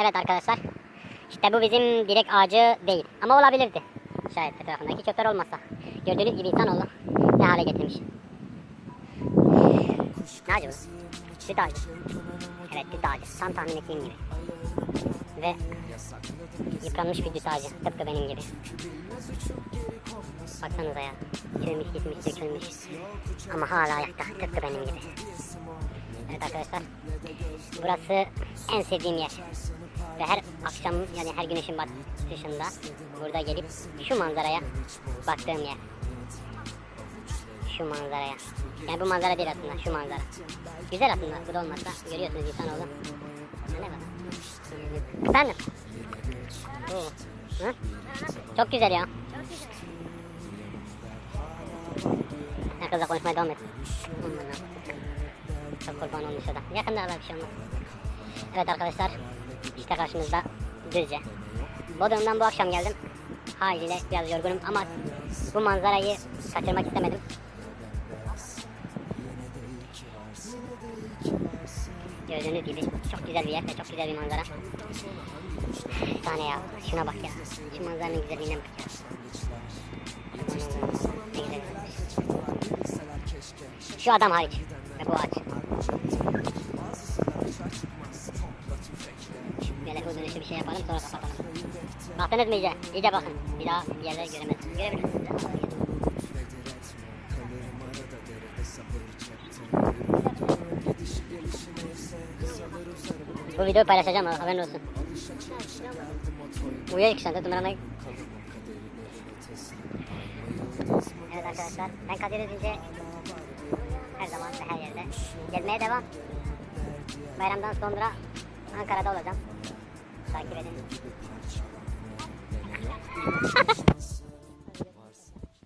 Evet arkadaşlar. İşte bu bizim direk ağacı değil. Ama olabilirdi. Şayet etrafındaki çöpler olmasa. Gördüğünüz gibi insanoğlu ne hale getirmiş. Ne ağacı bu? Süt ağacı. Evet düt ağacı. Tam tahmin ettiğim gibi. Ve yıpranmış bir düt ağacı. Tıpkı benim gibi. Baksanıza ya. Çürümüş gitmiş dökülmüş. Ama hala ayakta. Tıpkı benim gibi. Evet arkadaşlar. Burası en sevdiğim yer. Ve her akşam yani her güneşin batışında burada gelip şu manzaraya baktığım yer. Şu manzaraya. Yani bu manzara değil aslında şu manzara. Güzel aslında bu da olmazsa görüyorsunuz insanoğlu. Ne var? Efendim? Hı? Çok güzel ya. Ne kızla konuşmaya devam et. Çok kurban olmuş adam. Yakında alır bir şey olmaz. Evet arkadaşlar. işte karşınızda Düzce. Bodrum'dan bu akşam geldim. Haliyle biraz yorgunum ama bu manzarayı kaçırmak istemedim. Gördüğünüz gibi çok güzel bir yer ve çok güzel bir manzara. Efsane ya. Şuna bak ya. Şu manzaranın güzelliğine bak ya. Şu adam hariç. Ve bu ağaç. Yapalım sonra kapatalım. Baktınız mı iyice? İyice bakın. Bir daha bir yerleri göremezsiniz. Görebilirsiniz. Bu videoyu paylaşacağım ha, haberin olsun. Uyuyor iki saat numaramı. Evet arkadaşlar ben Kadir Özince her zaman ve her yerde gelmeye devam. Bayramdan sonra Ankara'da olacağım. Takip edin.